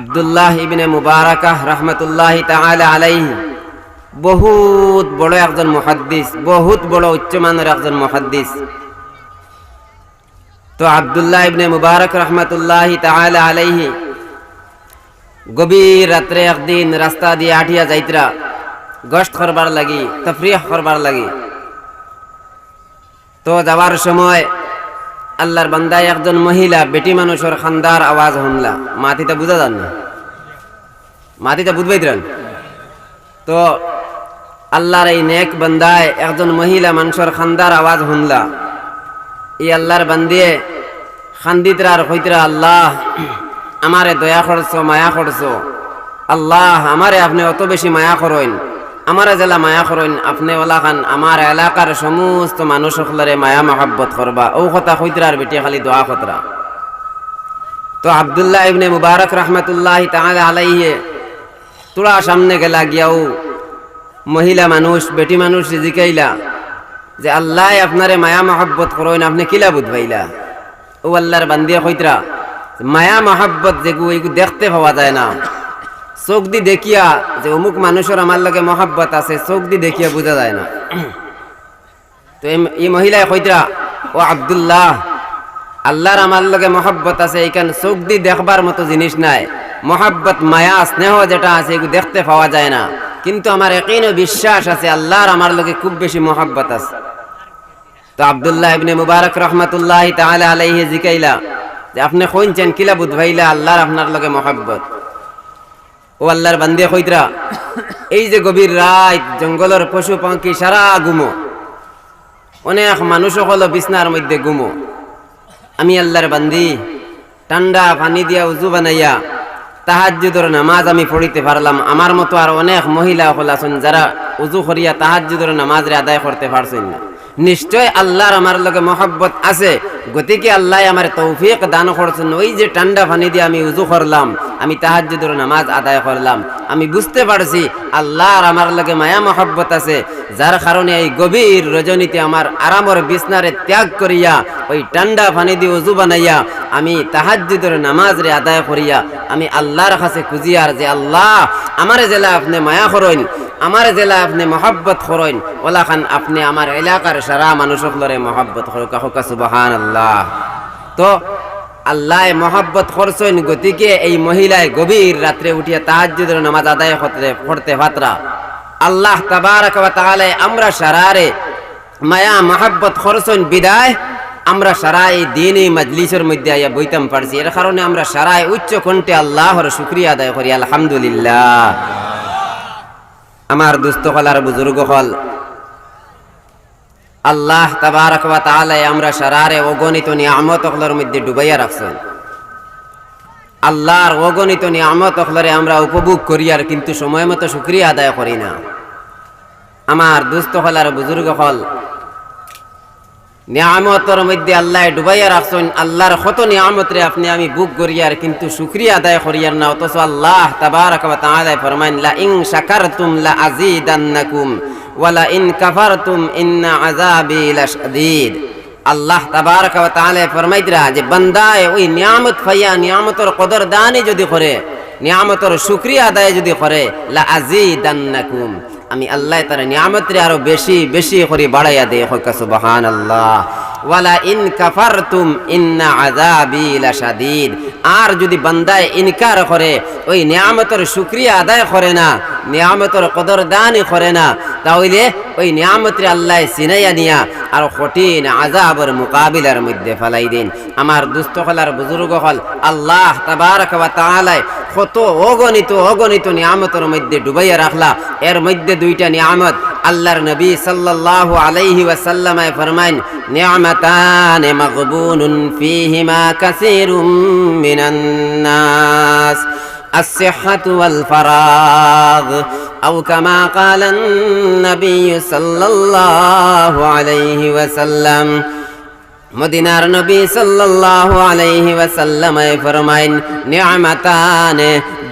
আব্দুল্লাহ ইবনে মুবারাকাহ রহমতুল্লাহ তাআলা আলাইহি। বহুত বড় একজন মুহাদ্দিস, বহুত বড় উচ্চমানের একজন মুহাদ্দিস। তো আব্দুল্লাহ ইবনে মুবারক রহমতুল্লাহ তাআলা আলাইহি গভীর রাত্রে একদিন রাস্তা দিয়ে আঠিয়া যাইতরা গস্ত করবার লাগি, তফরিহ করবার লাগি। তো যাওয়ার সময় আল্লাহর বান্দায় একজন মহিলা বেটি মানুষের খান্দার আওয়াজ শুনলা। মাতিটা বুঝা যান না। মাতিটা বুঝবাইতরান তো আল্লাহর এই নেক বান্দায় একজন মহিলা মানুষের খান্দার আওয়াজ শুনলা। এই আল্লাহর বান্দিয়ে খান্দিতরা আর কইতরা আল্লাহ, আমারে দয়া করছ, মায়া করছ। আল্লাহ, আমারে আপনি অত বেশি মায়া করেন। আমারে জেলা মায়া করেন, আপনি ওলা খান। আমার এলাকার সমস্ত মানুষ সকলরে মায়া মহাব্বত করবা। ও কথা কইতরার বেটি, খালি দোয়া খতরা তো আবদুল্লাহ ইবনে মুবারক রহমতুল্লাহ তাআলা আলাইহি তোরা সামনে গেলা গিয়াও, মহিলা মানুষ, বেটি মানুষ জিকাইলা, যে আল্লাহ আপনারে মায়া মহাব্বত করেন, আপনি কিলা বুঝবাইলা? ও আল্লাহর বান্দিয়া কইতরা মায়া মহাব্বত যেগু এইগু দেখতে পাওয়া যায় না। চোখ দি দেখিয়া যে অমুক মানুষের আমার লগে মহাব্বত আছে, চোখ দি দেখিয়া বোঝা যায় না। তো এই- মহিলায় কইতরা ও আব্দুল্লাহ আল্লাহর আমার লগে মহাব্বত আছে, এইখান চোখ দি দেখবার মতো জিনিস নাই। মহাব্বত, মায়া, স্নেহ যেটা আছে এগুলো দেখতে পাওয়া যায় না। কিন্তু আমার একইন বিশ্বাস আছে আল্লাহর আমার লগে খুব বেশি মহাব্বত আছে। তো আব্দুল্লাহ ইবনে মুবারক রহমাতুল্লাহ তাআলা আলাইহি জিকাইলা, যে আপনি কইছেন কিলা বুঝভাইলা আল্লাহর আপনার লগে মহাব্বত? ও আল্লাহর বান্দিয়া কইতরা, এই যে গভীর রাত, জঙ্গলের পশু পাখি সারা গুমো। অনেক মানুষ হলো বিছনার মধ্যে গুমো। আমি আল্লাহর বান্দি, ঠান্ডা পানি দিয়া উজু বানাইয়া তাহাজ্জুদের নামাজ আমি পড়িতে পারলাম। আমার মতো আর অনেক মহিলা হল আছেন যারা উজু করিয়া তাহাজ্জুদের নামাজ রে আদায় করতে পারছেন না। নিশ্চয় আল্লাহর আমার লগে মহব্বত আছে। গতিকে আল্লাহ আমার তৌফিক দান করছেন। ওই যে ঠান্ডা পানি দিয়ে আমি উজু করলাম, আমি তাহাজ্জুদের নামাজ আদায় করলাম। আমি বুঝতে পারছি আল্লাহর আমার লগে মায়া মহব্বত আছে। যার কারণে এই গভীর রজনীতে আমার আরামর বিছনারে ত্যাগ করিয়া, ওই ঠান্ডা পানি দিয়ে উজু বানাইয়া, আমি তাহাজ্জুদের নামাজ রে আদায় করিয়া, আমি আল্লাহর কাছে খুঁজিয়ার যে আল্লাহ, আমারে জেলা আপনি মায়া করেন আমার জেলা আপনি মহব্বত করেন। ওলা খান, আপনি আমার এলাকার সারা মানুষ সকলরে মহব্বত সুবাহান আল্লাহ তো, আল্লাহ মহব্বত করছেন গতিকে এই মহিলায় গভীর রাত্রে উঠিয়া তাহাজ্জুদের নামাজ আদায় করতে করতে পাত্রা। আল্লাহ তাবারাক ওয়া আমরা সারারে মায়া মহাব্বত খরচন বিদায়, আমরা সারা এই দিন এই মজলিসের মধ্যে আইয়া বইতাম পারছি। এর কারণে আমরা সারাই উচ্চ কণ্ঠে আল্লাহর শুক্রিয়া আদায় করি, আলহামদুলিল্লাহ। আমার দুস্থ হলার বুজুর্গ হল। আল্লাহ তাবারক ওয়া তাআলা আমরা সারারে অগণিত নিয়ামত হলর মধ্যে ডুবাইয়া রাখছেন। আল্লাহর অগণিত নিয়ামত হলরে আমরা উপভোগ করি আর কিন্তু সময় মতো সুক্রিয়া আদায় করি না। আমার দুস্থ হলার বুজুর্গ হল নিয়ামতর মধ্যে আল্লাহ ডুবাইয়া রাখছেন। আল্লাহর কত নিয়ামত রে আপনি আমি বুক করিয়ার কিন্তু শুক্রিয়া আদায় করিয়ার না। অথচ আল্লাহ তাবারাক ওয়া তাআলা ফরমান লা ইন শাকারতুম লা আযীদান্নাকুম ওয়া লা ইন কাফারতুম ইন্না আযাবি লাশাদীদ। আল্লাহ তাবারাক ওয়া তাআলা ফরমাইতরা যে, বান্দায় ওই নিয়ামত ফাইয়া নিয়ামতর কদর দানি যদি করে, নিয়ামতর শুক্রিয়া আদায় যদি করে, লা আযীদান্নাকুম। আমি আল্লাহ তার নিয়ামতরে আরও বেশি বেশি করে বাড়াইয়া দে হকা সুবাহান আল্লাহ ওয়ালা ইন কাফারতুম ইন্না আযাবি লাশাদীদ। আর যদি বান্দায় ইনকার করে, ওই নিয়ামতের শুকরিয়া আদায় করে না, নিয়ামতের কদর দানই করে না তাহলে ওই নিয়ামতরে আল্লাহ সিনাইয়া নিয়া আর কঠিন আজাবর মুকাবিলার মধ্যে ফেলাই দিন। আমার দুস্থ হলার বুজুর্গ হল, আল্লাহ তাবারক ওয়া কত অগণিত অগণিত নিয়ামতের মধ্যে ডুবাইয়া রাখলা। এর মধ্যে দুইটা নিয়ামত আল্লাহর নবী সাল্লাল্লাহু আলাইহি ওয়াসাল্লামায় ফরমাইন, নিয়ামাতান মাগবুনুন ফীহিমা কাসীরুম মিনান الصحة والفراغ أو كما قال النبي صلى الله عليه وسلم মদিনার নবী সাল্লাল্লাহু আলাইহি ওয়াসাল্লামে ফরমাইন নিয়ামাতান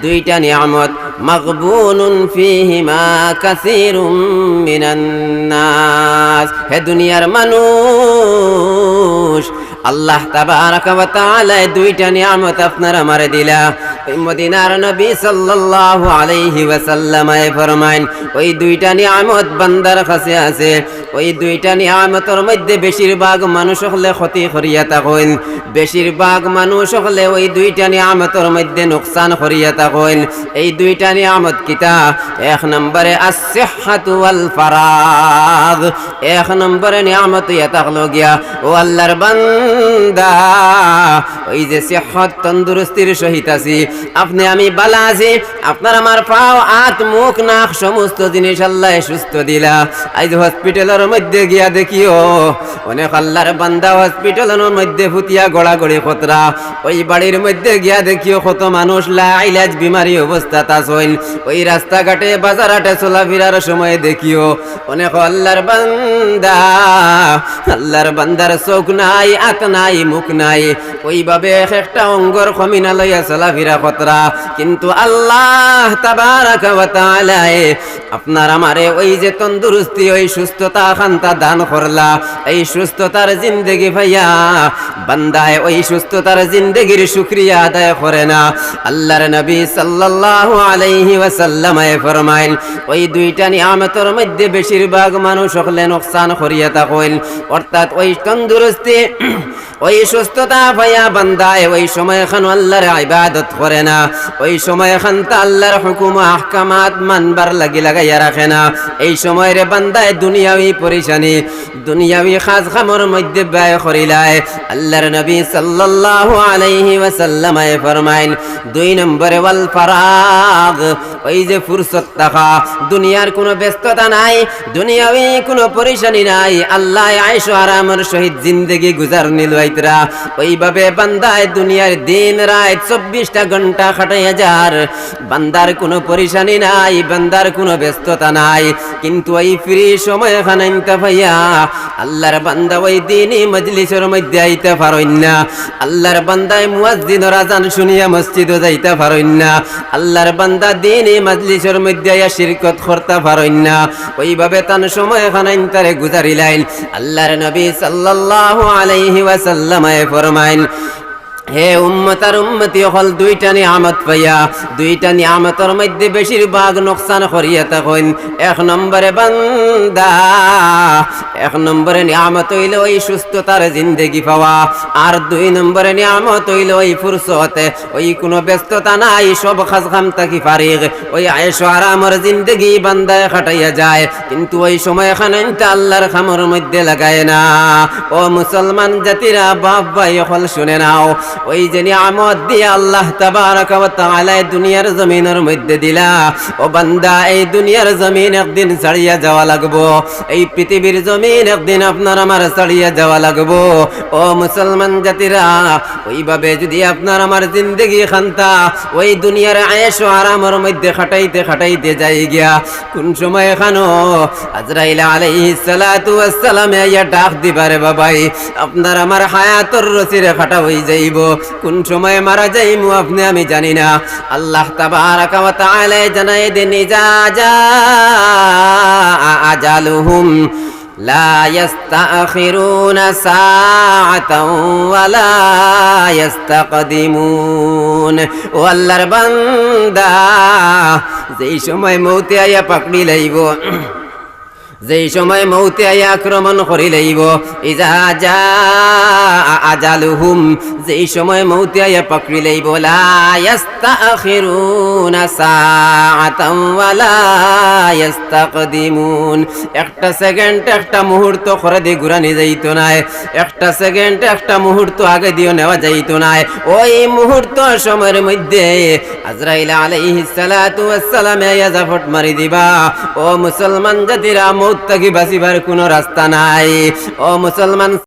দুইটা নিয়ামত মাগবুনুন ফীহিমা কাসীরুম মিনান নাস হে দুনিয়ার মানুষ আল্লাহ তাবারাক ওয়া তাআলা দুইটা নিয়ামত আপনার আমারে দিলা ওই মদিনার নবী সাল্লাল্লাহু আলাইহি ওয়াসাল্লামে ফরমাইন ওই দুইটা নিয়ামত বান্দার কাছে আছে। ওই দুইটা নিয়ামতের মধ্যে বেশিরভাগ মানুষ হলে ক্ষতি করিয়া থাকেন। বেশিরভাগ মানুষ হলে ওই দুইটা নিয়ামতের মধ্যে নোকসান করিয়া থাকেন। এই দুইটা নিয়ামত কিতা? এক নম্বরে আসিহাতু ওয়াল ফারাগ এক নম্বরে নিয়ামত ইয়া থাকল গিয়া, ও আল্লাহর বান্দা, ওই যে সিহত তন্দুরস্তির সহিত আছি। আপনি আমি বালা আছি, আপনার আমার পাও হাত মুখ, নাক, সমস্ত জিনিস আল্লাহ সুস্থ দিলা। আজ হসপিটালের মধ্যে গিয়া দেখিও, অনেক আল্লাহর বান্দা হসপিটালের মধ্যে ফুটিয়া গড়াগড়ি খতরা। ওই বাড়ির মধ্যে গিয়া দেখিও, কত মানুষ লা ইলাজ বিমারি অবস্থা তা তাসইন ওই রাস্তাঘাটে বাজারহাটে চলাফেরার সময় দেখিও, অনেক আল্লাহর বান্দা, আল্লাহর বান্দার চোখ নাই, আত নাই, মুখ নাই। ওইভাবে এক একটা অঙ্গর খমিনা লইয়া চলাফেরা খতরা। কিন্তু আল্লাহ তাবারাকা ওয়া তাআলা আপনার আমারে ওই যে তন্দুরস্তি, ওই সুস্থতা খান্তা দান করলা। এই সুস্থতার জিন্দগি ভাইয়া, বান্দায় ওই সুস্থতার জিন্দগির শুক্রিয়া আদায় করে না। আল্লাহর নবী সাল্লাল্লাহু আলাইহি ওয়াসাল্লামে ফরমাইন ওই দুইটা নিয়ামতের মধ্যে বেশিরভাগ মানুষ হলে নোকসান করিয়া থাকেন। অর্থাৎ ওই তন্দুরস্তি, ওই সুস্থতা ভাইয়া, বান্দায় ওই সময় খান আল্লাহর ইবাদত করে না। ওই সময় খান তা আল্লাহর হুকুম আহকামাত মানবার লাগি লাগাইয়া রাখে না। এই সময় রে বান্দায় দুনিয়াবি পরিশানি, দুনিয়াবি খাস খামর মধ্যে ব্যয় করিলায়। আল্লাহর নবী সাল্লাল্লাহু আলাইহি ওয়াসাল্লামে ফরমাইন, দুই নম্বরে, ওয়াল ফারাগ ওই যে ফুরসত টাকা দুনিয়ার কোনো ব্যস্ততা নাই, দুনিয়াবি কোনো পরিশানি নাই। আল্লাহ আয়েশো আরামের সহিত জিন্দগি গুজার নিল আইতরা। ওইভাবে বান্দায় দুনিয়ার দিন রাত চব্বিশটা ঘণ্টা খাটাইয়া যার। বান্দার কোনো পরিশানি নাই, বান্দার কোনো ব্যস্ততা নাই। কিন্তু ওই ফ্রি সময় খানাইতে ভাইয়া, আল্লাহর বান্দা ওই দিনই মজলিসের মধ্যে আইতে পারইন না আল্লাহর বান্দায় মুয়াজ্জিনের আজান শুনিয়া মসজিদে যাইতে পারইন না আল্লাহর বান্দা দিনই মজলিসের মধ্যে শিরকত করতে পারইন না। ওইভাবে তান সময় খানাইন তারে গুজারিলাইন। আল্লাহর নবী সাল্লাল্লাহু আলাইহি ওয়াসাল্লামায় ফরমাইন হে উম্মতার উম্মতি হল দুইটা নিয়ামত পাইয়া, দুইটা নিয়ামতের মধ্যে বেশিরভাগ নোকসান করিয়া তখন এক নম্বরে বান্দা, এক নম্বরে নিয়ামত হইল ওই সুস্থতার জিন্দেগি পাওয়া, আর দুই নম্বরে নিয়ামত হইল ওই ফুরসতে, ওই কোনো ব্যস্ততা নাই, সব খাস খাম তাকি ফারিগ। ওই আয়েশ আরামর জিন্দেগি বান্দায় খাটাইয়া যায়, কিন্তু ওই সময় খানেন আল্লাহর খামর মধ্যে লাগায় না। ও মুসলমান জাতিরা, বাপ ভাই হল শুনে নাও ওই যে নিয়ামত দিয়ে আল্লাহ তাবারাকা ওয়া তাআলা এই দুনিয়ার জমিনের মধ্যে দিলা। ও বান্দা, এই দুনিয়ার জমিন একদিন ছাড়িয়া যাওয়া লাগবো। এই পৃথিবীর জমিন একদিন আপনার আমার ছাড়িয়া যাওয়া লাগবো। ও মুসলমান জাতিরা, ওইভাবে যদি আপনার আমার জিন্দগি খান্তা, ওই দুনিয়ার আয়েশ ও আরামের মধ্যে খাটাইতে খাটাইতে যাই গিয়া, কোন সময় এখানো আজরাইল আলাইহিস সালাতু ওয়াস সালাম ইয়া ডাক দিবারে বাবাই, আপনার আমার হায়াতর রসিরে খাটা হই যাইব। কোন সময় মারা যাইমু আপনি আমি জানি না। আল্লাহ জানাই দেন যা যা আজালুহুম লা ইস্তাখিরুনা বান্দা, যেই সময় মৌতে আয়া পাকড়ি লাইব যেই সময় মৌতে আক্রমণ করি লইব ইজা যা যেই সময় মৌতে আইয়া পাকড়ি লইব লা ইয়াস্তাখিরুনা ওয়ালা ইয়াস্তাকদিমুন। একটা সেকেন্ড, একটা মুহূর্ত করে দিয়ে ঘুরানি যাইত নাই, একটা সেকেন্ড, একটা মুহূর্ত আগে দিয়ে নেওয়া যাইত নাই। ওই মুহূর্ত সময়ের মধ্যে আজরাইল আলাইহিস সালাতু ওয়াস সালাম আইয়া জাফট মারি দিবা, ও মুসলমান জাতিরা মৌত থেকে কোনো রাস্তা নাই? ও মুসলমান